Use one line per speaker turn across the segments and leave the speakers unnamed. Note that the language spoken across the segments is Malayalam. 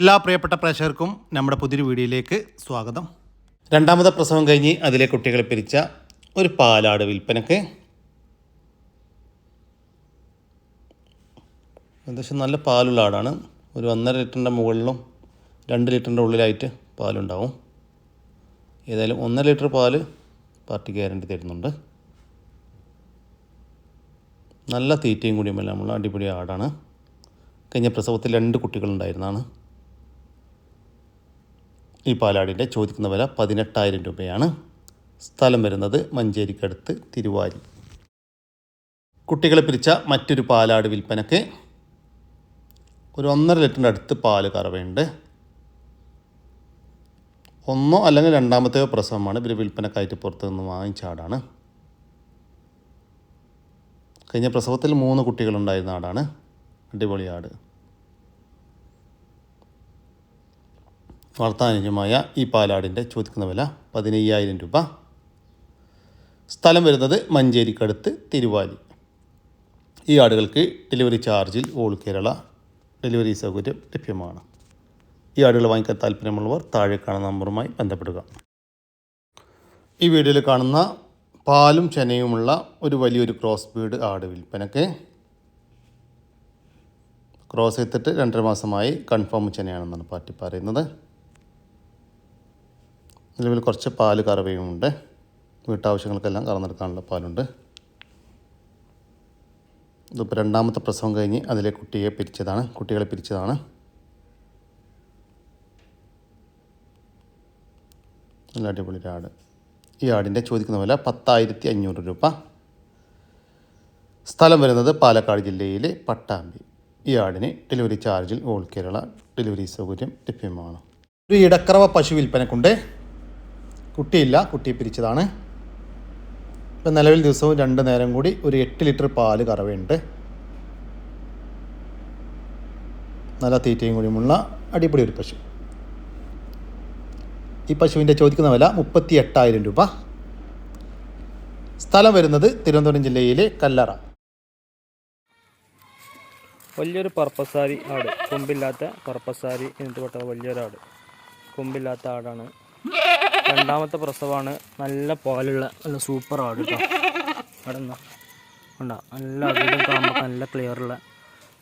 എല്ലാ പ്രിയപ്പെട്ട പ്രേക്ഷകർക്കും നമ്മുടെ പുതിയൊരു വീഡിയോയിലേക്ക് സ്വാഗതം. രണ്ടാമത്തെ പ്രസവം കഴിഞ്ഞ് അതിലെ കുട്ടികളെ പിരിച്ച ഒരു പാലാട് വിൽപ്പനക്ക്. ഏകദേശം നല്ല പാലുള്ള ആടാണ്. ഒരു ഒന്നര ലിറ്ററിന്റെ മുകളിലും രണ്ട് ലിറ്ററിന്റെ ഉള്ളിലായിട്ട് പാലുണ്ടാവും. ഏതായാലും ഒന്നര ലിറ്റർ പാൽ പാർട്ടി ഗ്യാരണ്ടി തരുന്നുണ്ട്. നല്ല തീറ്റയും കൂടിയുമല്ല നമ്മൾ അടിപൊളി ആടാണ്. കഴിഞ്ഞ പ്രസവത്തിൽ രണ്ട് കുട്ടികളുണ്ടായിരുന്നതാണ് ഈ പാലാടിന്റെ ചോദിക്കുന്ന വില പതിനെട്ടായിരം രൂപയാണ്. സ്ഥലം വരുന്നത് മഞ്ചേരിക്കടുത്ത് തിരുവാരി. കുട്ടികളെ പിരിച്ച മറ്റൊരു പാലാട് വിൽപ്പനക്ക് ഒരു ഒന്നര ലിറ്ററിന്റെ അടുത്ത് പാൽ കറവയുണ്ട്. ഒന്നോ അല്ലെങ്കിൽ രണ്ടാമത്തെയോ പ്രസവമാണ് ഇവർ വിൽപ്പനക്കായിട്ട് പുറത്തു നിന്ന് വാങ്ങിച്ച ആടാണ്. കഴിഞ്ഞ പ്രസവത്തിൽ മൂന്ന് കുട്ടികളുണ്ടായിരുന്ന ആടാണ്. അടിപൊളി ആട്. വളർത്താനുജമായ ഈ പാലാടിന്റെ ചോദിക്കുന്ന വില പതിനയ്യായിരം രൂപ. സ്ഥലം വരുന്നത് മഞ്ചേരിക്കടുത്ത് തിരുവാലി. ഈ ആടുകൾക്ക് ഡെലിവറി ചാർജിൽ ഓൾ കേരള ഡെലിവറി സൗകര്യം ലഭ്യമാണ്. ഈ ആടുകൾ വാങ്ങിക്കാൻ താല്പര്യമുള്ളവർ താഴെ കാണുന്ന നമ്പറുമായി ബന്ധപ്പെടുക. ഈ വീഡിയോയിൽ കാണുന്ന പാലും ചെനയുമുള്ള ഒരു വലിയൊരു ക്രോസ് ബീഡ് ആട് വിൽപ്പനക്ക് ക്രോസ് ചെയ്തിട്ട് രണ്ടര മാസമായി കൺഫേം ചെനയാണെന്നാണ് പാർട്ടി പറയുന്നത്. നിലവിൽ കുറച്ച് പാൽ കറവയുമുണ്ട് വീട്ടാവശ്യങ്ങൾക്കെല്ലാം കറന്നെടുക്കാനുള്ള പാലുണ്ട്. ഇതിപ്പോൾ രണ്ടാമത്തെ പ്രസവം കഴിഞ്ഞ് അതിലെ കുട്ടിയെ പിരിച്ചതാണ്. കുട്ടികളെ പിരിച്ചതാണ്. നല്ല അടിപൊളി ആട്. ഈ ആടിന്റെ ചോദിക്കുന്ന വില പത്തായിരത്തി അഞ്ഞൂറ് രൂപ. സ്ഥലം വരുന്നത് പാലക്കാട് ജില്ലയിലെ പട്ടാമ്പി. ഈ ആടിന് ഡെലിവറി ചാർജിൽ ഓൾ കേരള ഡെലിവറി സൗകര്യം ലഭ്യമാണ്. ഒരു ഇടക്കറവ പശു വിൽപ്പനക്കുണ്ട്. കുട്ടിയില്ല കുട്ടിയെ പിരിച്ചതാണ്. ഇപ്പം നിലവിൽ ദിവസവും രണ്ട് നേരം കൂടി ഒരു എട്ട് ലിറ്റർ പാൽ കറവയുണ്ട്. നല്ല തീറ്റയും കൂടിയുമുള്ള അടിപൊളി ഒരു പശു. ഈ പശുവിന്റെ ചോദിക്കുന്ന വില മുപ്പത്തി എട്ടായിരം രൂപ. സ്ഥലം വരുന്നത് തിരുവനന്തപുരം ജില്ലയിലെ കല്ലറ.
വലിയൊരു പർപ്പസാരി ആട് കൊമ്പില്ലാത്ത പർപ്പസാരി എന്നിട്ട് പെട്ട വലിയൊരാട് കൊമ്പില്ലാത്ത ആടാണ് രണ്ടാമത്തെ പ്രസവമാണ് നല്ല പാലുള്ള നല്ല സൂപ്പർ ആട് കേട്ടോ അവിടെ നിന്നാ ഉണ്ടോ നല്ല അധികം കാണുമ്പോൾ നല്ല ക്ലിയറുള്ള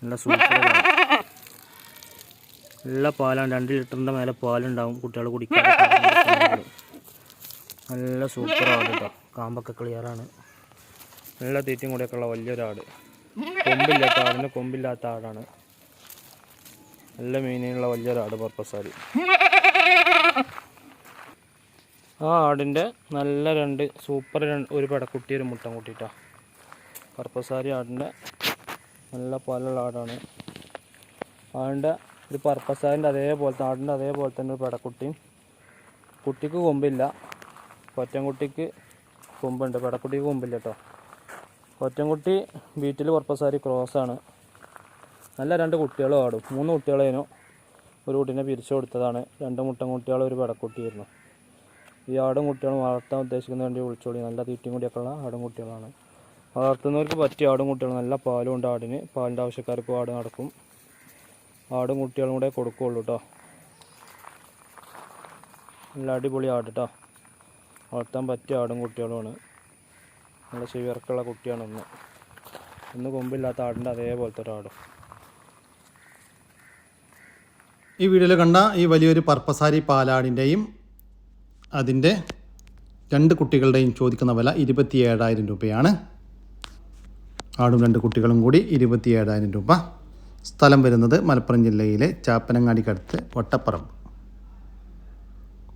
നല്ല സൂപ്പർ നല്ല പാലാണ്. രണ്ട് ലിറ്ററിന്റെ മേലെ പാലുണ്ടാവും കുട്ടികൾ കുടിക്കാൻ. നല്ല സൂപ്പർ ആട് കേട്ടോ കാമ്പൊക്കെ ക്ലിയറാണ് നല്ല തീറ്റയും കൂടെയൊക്കെ ഉള്ള വലിയൊരാട് കൊമ്പില്ലാത്ത ആടിന് കൊമ്പില്ലാത്ത ആടാണ്. നല്ല മീനിനുള്ള വലിയൊരാട് പർപ്പസാരി ആ ആടിന്റെ നല്ല രണ്ട് സൂപ്പർ രണ്ട് ഒരു പടക്കുട്ടി ഒരു മുട്ടൻ കുട്ടിട്ടാ പർപ്പസാരി ആടിന്റെ നല്ല പാലുള്ള ആടാണ്. ആടിന്റെ ഒരു പർപ്പസാരിന്റെ അതേപോലത്തെ ആടിന്റെ അതേപോലെ തന്നെ ഒരു പെടക്കുട്ടിയും. കുട്ടിക്ക് കൊമ്പില്ല. കൊറ്റൻകുട്ടിക്ക് കൊമ്പുണ്ട്. പടക്കുട്ടിക്ക് കൊമ്പില്ല കേട്ടോ. കൊറ്റൻകുട്ടി വീട്ടിൽ പർപ്പസാരി ക്രോസാണ്. നല്ല രണ്ട് കുട്ടികളും ആടും. മൂന്ന് കുട്ടികളേനു ഒരു കുട്ടീനെ പിരിച്ചു കൊടുത്തതാണ്. രണ്ട് മുട്ടൻ കുട്ടികളും ഒരു പെടക്കുട്ടിയായിരുന്നു. ഈ ആടും കുട്ടികളും വളർത്താൻ ഉദ്ദേശിക്കുന്ന വേണ്ടി വിളിച്ചോളി. നല്ല തീറ്റയും കൂടിയൊക്കെ ഉള്ള ആടും കുട്ടികളാണ്. വളർത്തുന്നവർക്ക് പറ്റിയ ആടും കുട്ടികളും നല്ല പാലും ഉണ്ട് ആടിന്. പാലിന്റെ ആവശ്യക്കാർക്ക് ആട് നടക്കും. ആടും കുട്ടികളും കൂടെ കൊടുക്കുകയുള്ളൂ കേട്ടോ നല്ല അടിപൊളി ആട് കേട്ടോ വളർത്താൻ പറ്റിയ ആടും കുട്ടികളുമാണ്. നല്ല ചെവിയർക്കുള്ള കുട്ടിയാണ് ഒന്ന് ഒന്ന് കൊമ്പില്ലാത്ത ആടിന്റെ അതേപോലത്തെ ഒരു ആടും.
ഈ വീഡിയോയിൽ കണ്ട ഈ വലിയൊരു പർപ്പസാരി പാലാടിന്റെയും അതിന്റെ രണ്ട് കുട്ടികളുടെയും ചോദിക്കുന്ന വില ഇരുപത്തി ഏഴായിരം രൂപയാണ്. ആടും രണ്ട് കുട്ടികളും കൂടി ഇരുപത്തി ഏഴായിരം രൂപ. സ്ഥലം വരുന്നത് മലപ്പുറം ജില്ലയിലെ ചാപ്പനങ്ങാടിക്കടുത്ത് വട്ടപ്പറമ്പ്.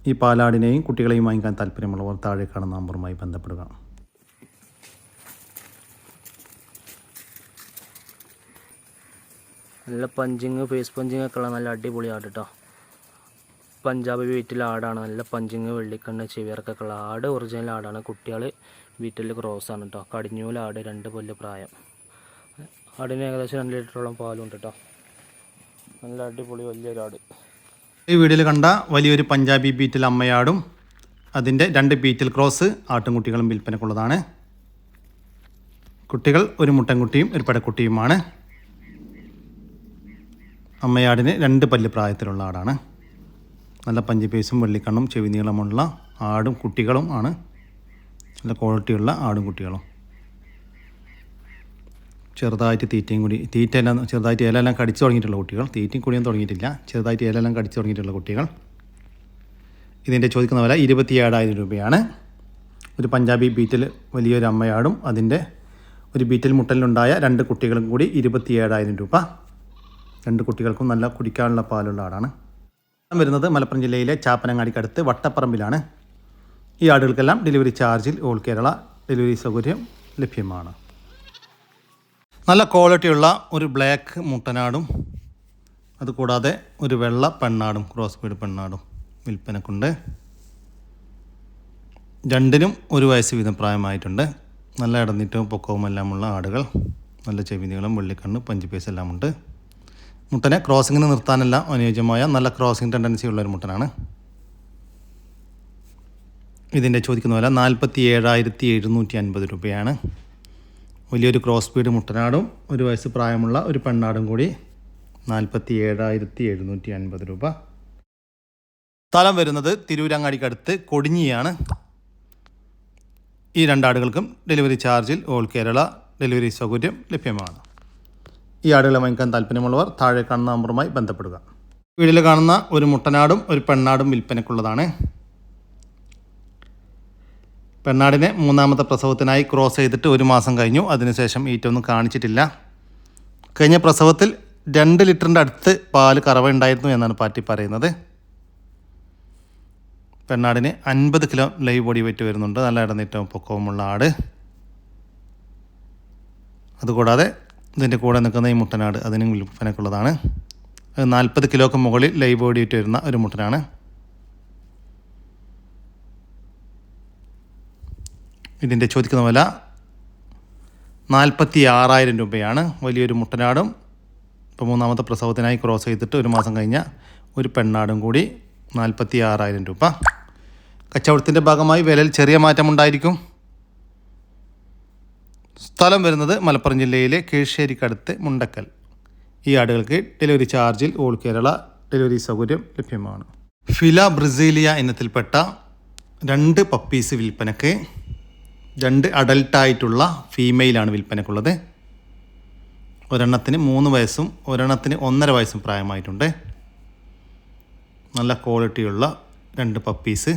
ഈ പാലാടിനെയും കുട്ടികളെയും വാങ്ങിക്കാൻ താല്പര്യമുള്ളവർ താഴെ കാണുന്ന നമ്പറുമായി ബന്ധപ്പെടുക.
നല്ല പഞ്ചിങ് ഫേസ് പഞ്ചിങ് ഒക്കെ ഉള്ള നല്ല അടിപൊളി കേട്ടോ. പഞ്ചാബി വീറ്റിൽ ആടാണ്. നല്ല പഞ്ചിങ് വെള്ളിക്കണ്ണ് ചെവിയർക്കൊക്കെ ഉള്ള ആട് ഒറിജിനൽ ആടാണ്. കുട്ടികൾ ക്രോസ് ആണ് കേട്ടോ കടിഞ്ഞൂൽ ആട് രണ്ട് പൊല്ല് പ്രായം. ആടിന് ഏകദേശം രണ്ട് ലിറ്ററോളം പാലുണ്ട് കേട്ടോ നല്ല അടിപൊളി വലിയൊരു ആട്.
ഈ വീഡിയോയിൽ കണ്ട വലിയൊരു പഞ്ചാബി ബീറ്റിൽ അമ്മയാടും അതിന്റെ രണ്ട് ബീറ്റിൽ ക്രോസ് ആട്ടുംകുട്ടികളും വിൽപ്പനക്കുള്ളതാണ്. കുട്ടികൾ ഒരു മുട്ടൻകുട്ടിയും ഒരു പടക്കുട്ടിയുമാണ്. അമ്മയാടിന് രണ്ട് പല്ല് പ്രായത്തിലുള്ള ആടാണ്. നല്ല പഞ്ചപേസും വെള്ളിക്കണ്ണും ചെവി നീളമുള്ള ആടും കുട്ടികളും ആണ്. നല്ല ക്വാളിറ്റിയുള്ള ആടും കുട്ടികളും. ചെറുതായിട്ട് തീറ്റയും കൂടി തീറ്റ എല്ലാം ചെറുതായിട്ട് ഇലയെല്ലാം കടിച്ചു തുടങ്ങിയിട്ടുള്ള കുട്ടികൾ. തീറ്റയും കൂടിയും തുടങ്ങിയിട്ടില്ല. ചെറുതായിട്ട് ഇലയെല്ലാം കടിച്ചു തുടങ്ങിയിട്ടുള്ള കുട്ടികൾ. ഇതിന്റെ ചോദിക്കുന്ന വില ഇരുപത്തി ഏഴായിരം രൂപയാണ്. ഒരു പഞ്ചാബി ബീറ്റിൽ വലിയൊരു അമ്മയാടും അതിന്റെ ഒരു ബീറ്റിൽ മുട്ടലിലുണ്ടായ രണ്ട് കുട്ടികളും കൂടി ഇരുപത്തി ഏഴായിരം രൂപ. രണ്ട് കുട്ടികൾക്കും നല്ല കുടിക്കാനുള്ള പാലുള്ള ആടാണ്. വരുന്നത് മലപ്പുറം ജില്ലയിലെ ചാപ്പനങ്ങാടിക്കടുത്ത് വട്ടപ്പറമ്പിലാണ്. ഈ ആടുകൾക്കെല്ലാം ഡെലിവറി ചാർജിൽ ഓൾ കേരള ഡെലിവറി സൗകര്യം ലഭ്യമാണ്. നല്ല ക്വാളിറ്റിയുള്ള ഒരു ബ്ലാക്ക് മുട്ടനാടും അതുകൂടാതെ ഒരു വെള്ള പെണ്ണാടും ക്രോസ് ബീഡ് പെണ്ണാടും വിൽപ്പനക്കുണ്ട്. രണ്ടിനും ഒരു വയസ്സ് വീതം പ്രായമായിട്ടുണ്ട്. നല്ല ഇടന്നിട്ടും പൊക്കവും എല്ലാമുള്ള ആടുകൾ നല്ല ചെവിനികളും വെള്ളിക്കണ്ണ് പഞ്ചുപേസ് എല്ലാം ഉണ്ട് മുട്ടനെ ക്രോസിങ്ങിന് നിർത്താനല്ല അനുയോജ്യമായ നല്ല ക്രോസിംഗ് ടെൻഡൻസി ഉള്ള ഒരു മുട്ടനാണ്. ഇതിന്റെ ചോദിക്കുന്ന വില നാൽപ്പത്തി ഏഴായിരത്തി എഴുന്നൂറ്റി അൻപത് രൂപയാണ്. വലിയൊരു ക്രോസ് ബീഡ് മുട്ടനാടും ഒരു വയസ്സ് പ്രായമുള്ള ഒരു പെണ്ണാടും കൂടി നാൽപ്പത്തി ഏഴായിരത്തി എഴുന്നൂറ്റി അൻപത് രൂപ. സ്ഥലം വരുന്നത് തിരൂരങ്ങാടിക്കടുത്ത് കൊടിഞ്ഞിയാണ്. ഈ രണ്ടാടുകൾക്കും ഡെലിവറി ചാർജിൽ ഓൾ കേരള ഡെലിവറി സൗകര്യം ലഭ്യമാണ്. ഈ ആടുകളെ വാങ്ങിക്കാൻ താല്പര്യമുള്ളവർ താഴെ കാണുന്ന നമ്പറുമായി ബന്ധപ്പെടുക. വീട്ടിൽ കാണുന്ന ഒരു മുട്ടനാടും ഒരു പെണ്ണാടും വിൽപ്പനയ്ക്കുള്ളതാണ്. പെണ്ണാടിനെ മൂന്നാമത്തെ പ്രസവത്തിനായി ക്രോസ് ചെയ്തിട്ട് ഒരു മാസം കഴിഞ്ഞു. അതിനുശേഷം ഈറ്റൊന്നും കാണിച്ചിട്ടില്ല. കഴിഞ്ഞ പ്രസവത്തിൽ രണ്ട് ലിറ്ററിന്റെ അടുത്ത് പാൽ കറവ ഉണ്ടായിരുന്നു എന്നാണ് പാറ്റി പറയുന്നത്. പെണ്ണാടിന് അൻപത് കിലോ ലൈവ് ബോഡി വെയിറ്റ് വരുന്നുണ്ട്. നല്ല ഇടനീറ്റവും പൊക്കവുമുള്ള ആട്. അതുകൂടാതെ ഇതിന്റെ കൂടെ നിൽക്കുന്ന ഈ മുട്ടനാട് അതിനും വിൽപ്പനക്കുള്ളതാണ് അത് നാൽപ്പത് കിലോക്ക് മുകളിൽ ലൈവ് ഓടിയിട്ട് വരുന്ന ഒരു മുട്ടനാണ്. ഇതിന്റെ ചോദിക്കുന്ന വില നാൽപ്പത്തി ആറായിരം രൂപയാണ്. വലിയൊരു മുട്ടനാടും. ഇപ്പോൾ മൂന്നാമത്തെ പ്രസവത്തിനായി ക്രോസ് ചെയ്തിട്ട് ഒരു മാസം കഴിഞ്ഞ ഒരു പെണ്ണാടും കൂടി നാൽപ്പത്തി ആറായിരം രൂപ. കച്ചവടത്തിന്റെ ഭാഗമായി വിലയിൽ ചെറിയ മാറ്റമുണ്ടായിരിക്കും. സ്ഥലം വരുന്നത് മലപ്പുറം ജില്ലയിലെ കീഴ്ശ്ശേരിക്കടുത്ത് മുണ്ടക്കൽ. ഈ ആടുകൾക്ക് ഡെലിവറി ചാർജിൽ ഓൾ കേരള ഡെലിവറി സൗകര്യം ലഭ്യമാണ്. ഫില ബ്രസീലിയ ഇനത്തിൽപ്പെട്ട രണ്ട് പപ്പീസ് വിൽപ്പനക്ക് രണ്ട് അഡൽട്ടായിട്ടുള്ള ഫീമെയിലാണ് വിൽപ്പനക്കുള്ളത്. ഒരെണ്ണത്തിന് മൂന്ന് വയസ്സും ഒരെണ്ണത്തിന് ഒന്നര വയസ്സും പ്രായമായിട്ടുണ്ട്. നല്ല ക്വാളിറ്റിയുള്ള രണ്ട് പപ്പീസ്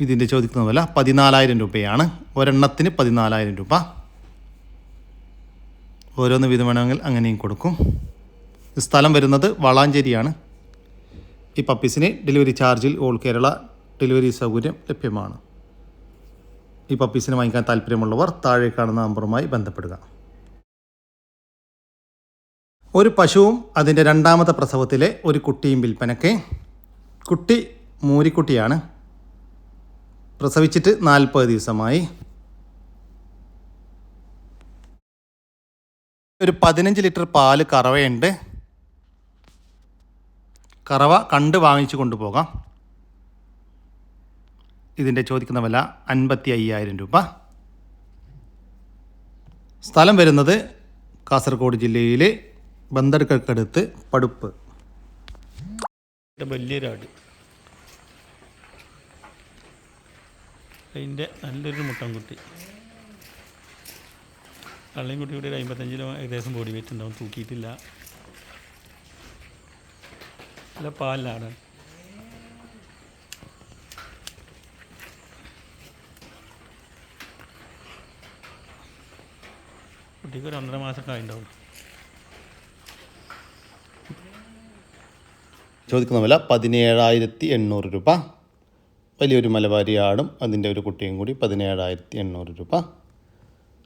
ഇതിന്റെ ചോദിക്കുന്ന വില പതിനാലായിരം രൂപയാണ്. ഒരെണ്ണത്തിന് പതിനാലായിരം രൂപ. ഓരോന്ന് വീതം വേണമെങ്കിൽ അങ്ങനെയും കൊടുക്കും. സ്ഥലം വരുന്നത് വളാഞ്ചേരിയാണ്. ഈ പപ്പീസിന് ഡെലിവറി ചാർജിൽ ഓൾ കേരള ഡെലിവറി സൗകര്യം ലഭ്യമാണ്. ഈ പപ്പീസിന് വാങ്ങിക്കാൻ താല്പര്യമുള്ളവർ താഴെ കാണുന്ന നമ്പറുമായി ബന്ധപ്പെടുക. ഒരു പശുവും അതിന്റെ രണ്ടാമത്തെ പ്രസവത്തിലെ ഒരു കുട്ടിയും വിൽപ്പനയ്ക്ക്. കുട്ടി മൂരിക്കുട്ടിയാണ്. പ്രസവിച്ചിട്ട് നാൽപ്പത് ദിവസമായി. ഒരു പതിനഞ്ച് ലിറ്റർ പാൽ കറവയുണ്ട്. കറവ കണ്ട് വാങ്ങിച്ചു കൊണ്ടുപോകാം. ഇതിന്റെ ചോദിക്കുന്ന വില അൻപത്തി അയ്യായിരം രൂപ. സ്ഥലം വരുന്നത് കാസർഗോഡ് ജില്ലയിൽ ബന്ദർക്കടുത്ത് പടുപ്പ്.
വലിയൊരാട്. അതിന്റെ നല്ലൊരു മുട്ടൻകുട്ടി കള്ളിയും കുട്ടി കൂടി ഒരു അമ്പത്തഞ്ച് കിലോ ഏകദേശം ബോഡി വെയിറ്റ് ഉണ്ടാവും തൂക്കിയിട്ടില്ല. നല്ല പാലിലാണ്. കുട്ടിക്ക് ഒരു ഒന്നര മാസമൊക്കെ ആയിട്ടുണ്ടാവും.
ചോദിക്കുന്ന വില പതിനേഴായിരത്തി എണ്ണൂറ് രൂപ. വലിയൊരു മലബാരി ആടും അതിന്റെ ഒരു കുട്ടിയും കൂടി പതിനേഴായിരത്തി എണ്ണൂറ് രൂപ.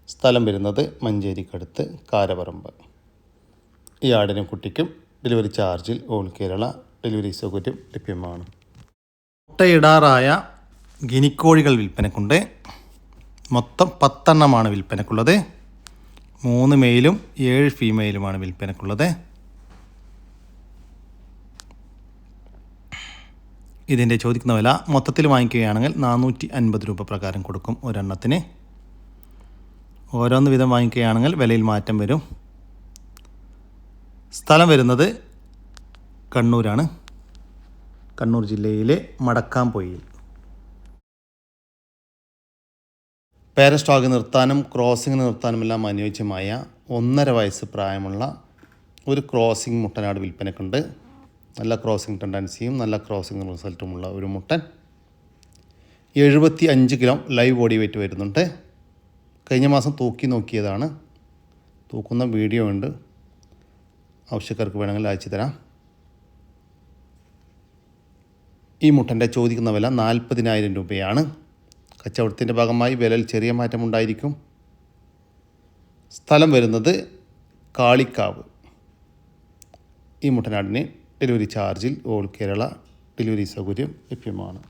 സ്ഥലം വരുന്നത് മഞ്ചേരിക്കടുത്ത് കാരപറമ്പ് ഈ ആടിനും കുട്ടിക്കും ഡെലിവറി ചാർജിൽ ഓൾ കേരള ഡെലിവറി സൗകര്യം ലഭ്യമാണ്. മുട്ടയിടാറായ ഗിനിക്കോഴികൾ വിൽപ്പനക്കുണ്ട്. മൊത്തം പത്തെണ്ണമാണ് വിൽപ്പനക്കുള്ളത്. മൂന്ന് മെയിലും ഏഴ് ഫീമെയിലുമാണ് വിൽപ്പനക്കുള്ളത്. ഇതിന്റെ ചോദിക്കുന്ന വില മൊത്തത്തിൽ വാങ്ങിക്കുകയാണെങ്കിൽ നാനൂറ്റി അൻപത് രൂപ പ്രകാരം കൊടുക്കും ഒരെണ്ണത്തിന്. ഓരോന്ന് വിധം വാങ്ങിക്കുകയാണെങ്കിൽ വിലയിൽ മാറ്റം വരും. സ്ഥലം വരുന്നത് കണ്ണൂരാണ്. കണ്ണൂർ ജില്ലയിലെ മടക്കാംപൊയിൽ. പാരസ്റ്റോക്ക് നിർത്താനും ക്രോസിംഗ് നിർത്താനുമെല്ലാം അനുയോജ്യമായ ഒന്നര വയസ്സ് പ്രായമുള്ള ഒരു ക്രോസിംഗ് മുട്ടനാട് വിൽപ്പനക്കുണ്ട്. നല്ല ക്രോസിംഗ് ടെൻഡൻസിയും നല്ല ക്രോസിംഗ് റിസൾട്ടുമുള്ള ഒരു മുട്ടൻ. എഴുപത്തി അഞ്ച് കിലോ ലൈവ് ബോഡി വെയിറ്റ് വരുന്നുണ്ട്. കഴിഞ്ഞ മാസം തൂക്കി നോക്കിയതാണ്. തൂക്കുന്ന വീഡിയോ ഉണ്ട്. ആവശ്യക്കാർക്ക് വേണമെങ്കിൽ അയച്ചു തരാം. ഈ മുട്ടന്റെ ചോദിക്കുന്ന വില നാൽപ്പതിനായിരം രൂപയാണ്. കച്ചവടത്തിന്റെ ഭാഗമായി വിലയിൽ ചെറിയ മാറ്റമുണ്ടായിരിക്കും സ്ഥലം വരുന്നത് കാളിക്കാവ്. ഈ മുട്ടനാടിന് ഡെലിവറി ചാർജിൽ ഓൾ കേരള ഡെലിവറി സൗകര്യം ലഭ്യമാണ്.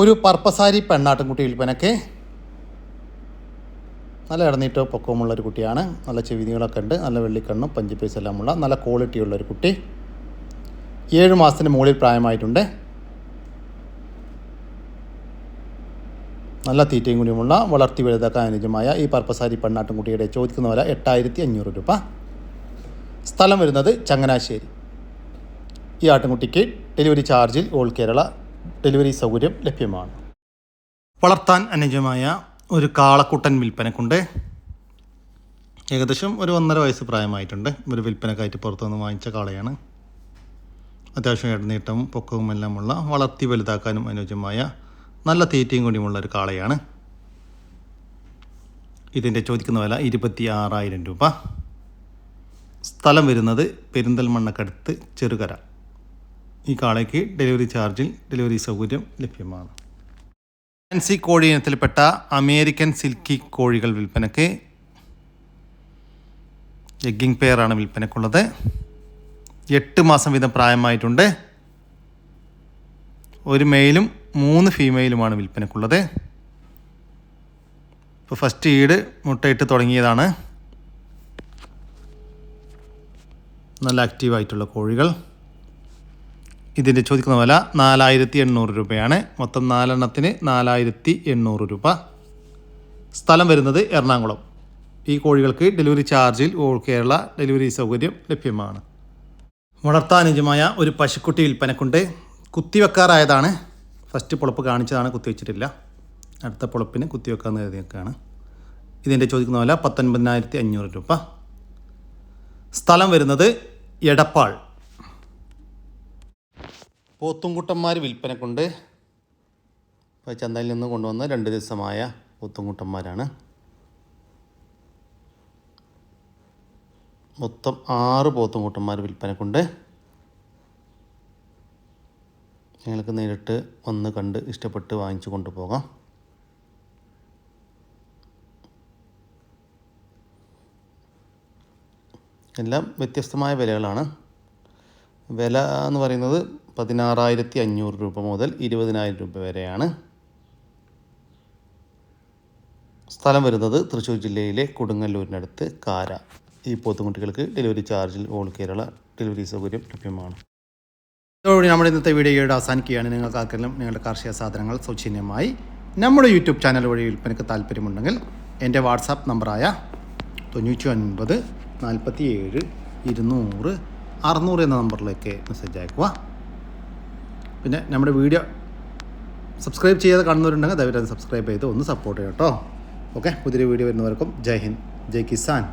ഒരു പർപ്പസാരി പെണ്ണാട്ടുംകുട്ടി വിൽപ്പനയ്ക്ക് നല്ല ഇടനീട്ടോ പൊക്കവുമുള്ള ഒരു കുട്ടിയാണ്. നല്ല ചെവിനികളൊക്കെ ഉണ്ട്. നല്ല വെള്ളിക്കണ്ണും പഞ്ചിപ്പേസ് എല്ലാമുള്ള നല്ല ക്വാളിറ്റിയുള്ള ഒരു കുട്ടി. ഏഴ് മാസത്തിന് മുകളിൽ പ്രായമായിട്ടുണ്ട്. നല്ല തീറ്റയും കുടിയുമുള്ള വളർത്തി വലുതാക്കാൻ അനുയോജ്യമായ ഈ പർപ്പസാരി പെണ്ണാട്ടുംകുട്ടിയുടെ ചോദിക്കുന്ന വില എട്ടായിരത്തി അഞ്ഞൂറ് രൂപ. സ്ഥലം വരുന്നത് ചങ്ങനാശ്ശേരി. ഈ ആട്ടിൻകുട്ടിക്ക് ഡെലിവറി ചാർജിൽ ഓൾ കേരള ഡെലിവറി സൗകര്യം ലഭ്യമാണ്. വളർത്താൻ അനുയോജ്യമായ ഒരു കാളക്കുട്ടൻ വിൽപ്പനക്കുണ്ട്. ഏകദേശം ഒരു ഒന്നര വയസ്സ് പ്രായമായിട്ടുണ്ട്. ഒരു വിൽപ്പനക്കായിട്ട് പുറത്തുനിന്ന് വാങ്ങിച്ച കാളയാണ്. അത്യാവശ്യം ഇടനീട്ടവും പൊക്കവും എല്ലാമുള്ള വളർത്തി വലുതാക്കാനും അനുയോജ്യമായ നല്ല തീറ്റയും കൂടിയുമുള്ള ഒരു കാളയാണ്. ഇതിന്റെ ചോദിക്കുന്ന വില ഇരുപത്തി ആറായിരം രൂപ. സ്ഥലം വരുന്നത് പെരിന്തൽമണ്ണക്കടുത്ത് ചെറുകര. ഈ കാളയ്ക്ക് ഡെലിവറി ചാർജിൽ ഡെലിവറി സൗകര്യം ലഭ്യമാണ്. ഫാൻസി കോഴി ഇനത്തിൽപ്പെട്ട അമേരിക്കൻ സിൽക്കി കോഴികൾ വിൽപ്പനയ്ക്ക് എഗ്ഗിംഗ് പെയറാണ് വിൽപ്പനയ്ക്കുള്ളത്. എട്ട് മാസം വീതം പ്രായമായിട്ടുണ്ട്. ഒരു മെയിലും മൂന്ന് ഫീമെയിലുമാണ് വിൽപ്പനയ്ക്കുള്ളത്. ഇപ്പോൾ ഫസ്റ്റ് ഈട് മുട്ടയിട്ട് തുടങ്ങിയതാണ്. നല്ല ആക്റ്റീവായിട്ടുള്ള കോഴികൾ. ഇതിന്റെ ചോദിക്കുന്ന വില നാലായിരത്തി എണ്ണൂറ് രൂപയാണ്. മൊത്തം നാലെണ്ണത്തിന് നാലായിരത്തി എണ്ണൂറ് രൂപ. സ്ഥലം വരുന്നത് എറണാകുളം. ഈ കോഴികൾക്ക് ഡെലിവറി ചാർജിൽ ഓൾ കേരള ഡെലിവറി സൗകര്യം ലഭ്യമാണ്. വളർത്താനുജമായ ഒരു പശുക്കുട്ടി വിൽപ്പനക്കുണ്ട്. കുത്തിവെക്കാറായതാണ്. ഫസ്റ്റ് പൊളപ്പ് കാണിച്ചതാണ് കുത്തിവെച്ചിട്ടില്ല. അടുത്ത പൊളപ്പിന് കുത്തിവെക്കാന്ന് കരുതിയൊക്കെയാണ് ഇതിന്റെ ചോദിക്കുന്ന വില പത്തൊൻപതിനായിരത്തി അഞ്ഞൂറ് രൂപ. സ്ഥലം വരുന്നത് എടപ്പാൾ. പോത്തുംകുട്ടന്മാർ വിൽപ്പനക്കുണ്ട്. ഇപ്പോൾ ചന്തയിൽ നിന്ന് കൊണ്ടുവന്ന രണ്ട് ദിവസമായ പോത്തുംകുട്ടന്മാരാണ്. മൊത്തം ആറ് പോത്തുംകുട്ടന്മാർ വിൽപ്പനക്കുണ്ട്. നിങ്ങൾക്ക് നേരിട്ട് വന്ന് കണ്ട് ഇഷ്ടപ്പെട്ട് വാങ്ങിച്ചു കൊണ്ടുപോകാം. എല്ലാം വ്യത്യസ്തമായ വിലകളാണ്. വില എന്ന് പറയുന്നത് പതിനാറായിരത്തി അഞ്ഞൂറ് രൂപ മുതൽ ഇരുപതിനായിരം രൂപ വരെയാണ്. സ്ഥലം വരുന്നത് തൃശ്ശൂർ ജില്ലയിലെ കൊടുങ്ങല്ലൂരിനടുത്ത് കാര. ഈ പോത്തുകുട്ടികൾക്ക് ഡെലിവറി ചാർജിൽ ഓൾ കേരള ഡെലിവറി സൗകര്യം ലഭ്യമാണ്. ഇതോടെ നമ്മുടെ ഇന്നത്തെ വീഡിയോയുടെ അവസാനിക്കുകയാണ്. നിങ്ങൾക്ക് ആർക്കെങ്കിലും നിങ്ങളുടെ കാർഷിക സാധനങ്ങൾ സൗജന്യമായി നമ്മുടെ യൂട്യൂബ് ചാനൽ വഴി വിൽപ്പനയ്ക്ക് താല്പര്യമുണ്ടെങ്കിൽ എന്റെ വാട്സാപ്പ് നമ്പറായ തൊണ്ണൂറ്റി ഒൻപത് നാൽപ്പത്തി ഏഴ് ഇരുന്നൂറ് അറുന്നൂറ് എന്ന നമ്പറിലേക്ക് മെസ്സേജ് അയക്കുക. പിന്നെ നമ്മുടെ വീഡിയോ സബ്സ്ക്രൈബ് ചെയ്യാതെ കാണുന്നവരുണ്ടെങ്കിൽ ദയവായിട്ട് അത് സബ്സ്ക്രൈബ് ചെയ്ത് ഒന്ന് സപ്പോർട്ട് ചെയ്യാം കേട്ടോ. ഓക്കെ പുതിയ വീഡിയോ വരുന്നവർക്കും ജയ് ഹിന്ദ് ജയ് കിസാൻ.